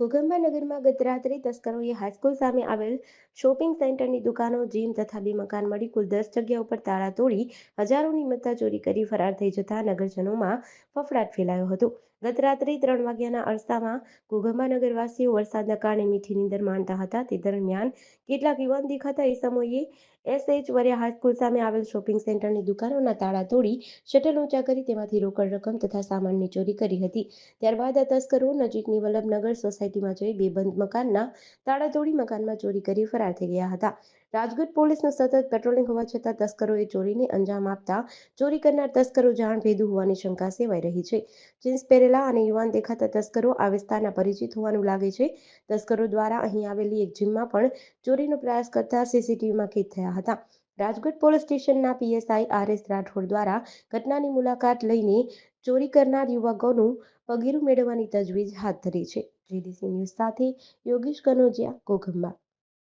ઘોઘંબા નગરમાં ગત રાત્રે તસ્કરોએ હાઈસ્કૂલ સામે આવેલ શોપિંગ સેન્ટરની દુકાનો જીમ તથા બે મકાન મળી કુલ દસ જગ્યા ઉપર તાળા તોડી હજારોની મત્તા ચોરી કરી ફરાર થઈ જતા નગરજનોમાં ફફડાટ ફેલાયો હતો. ગત રાત્રે ત્રણ વાગ્યાના અરસામાં ઘોઘંબા નગરવાસીઓ વરસાદના કારણે મીઠી નીંદર માણતા હતા. તે દરમિયાન કેટલાક યુવાન દેખાતા એ સમયે એસએચ વર્યા હાઈસ્કૂલ સામે આવેલ શોપિંગ સેન્ટરની દુકાનોના તાળા તોડી શટલ ઊંચા કરી તેમાંથી રોકડ રકમ તથા સામાનની ચોરી કરી હતી. ત્યારબાદ આ તસ્કરો નજીકની વલ્લભનગર સોસાયટીમાં જઈ બે બંધ મકાનના તાળા તોડી મકાનમાં ચોરી કરી ફરાર થઈ ગયા હતા. રાજકોટ પોલીસનું સતત પેટ્રોલિંગ હોવા છતાં તસ્કરોએ ચોરીને અંજામ આપતા ચોરી કરનાર તસ્કરો જાણ ભેદુ હોવાની શંકા સેવાઈ રહી છે. જીન્સ પહેરેલા અને યુવાન દેખાતા તસ્કરો આ વિસ્તારના પરિચિત હોવાનું લાગે છે. તસ્કરો દ્વારા અહીં આવેલી એક જીમમાં પણ ચોરીનો પ્રયાસ કરતા સીસીટીવીમાં કેદ થયા હતા. રાજકોટ પોલીસ સ્ટેશનના પીએસઆઈ આર એસ રાઠોડ દ્વારા ઘટનાની મુલાકાત લઈને ચોરી કરનાર યુવકોનું પગીરું મેળવવાની તજવીજ હાથ ધરી છે. જીડીસી ન્યૂઝ સાથે યોગેશ કનોજિયા ઘોઘંબા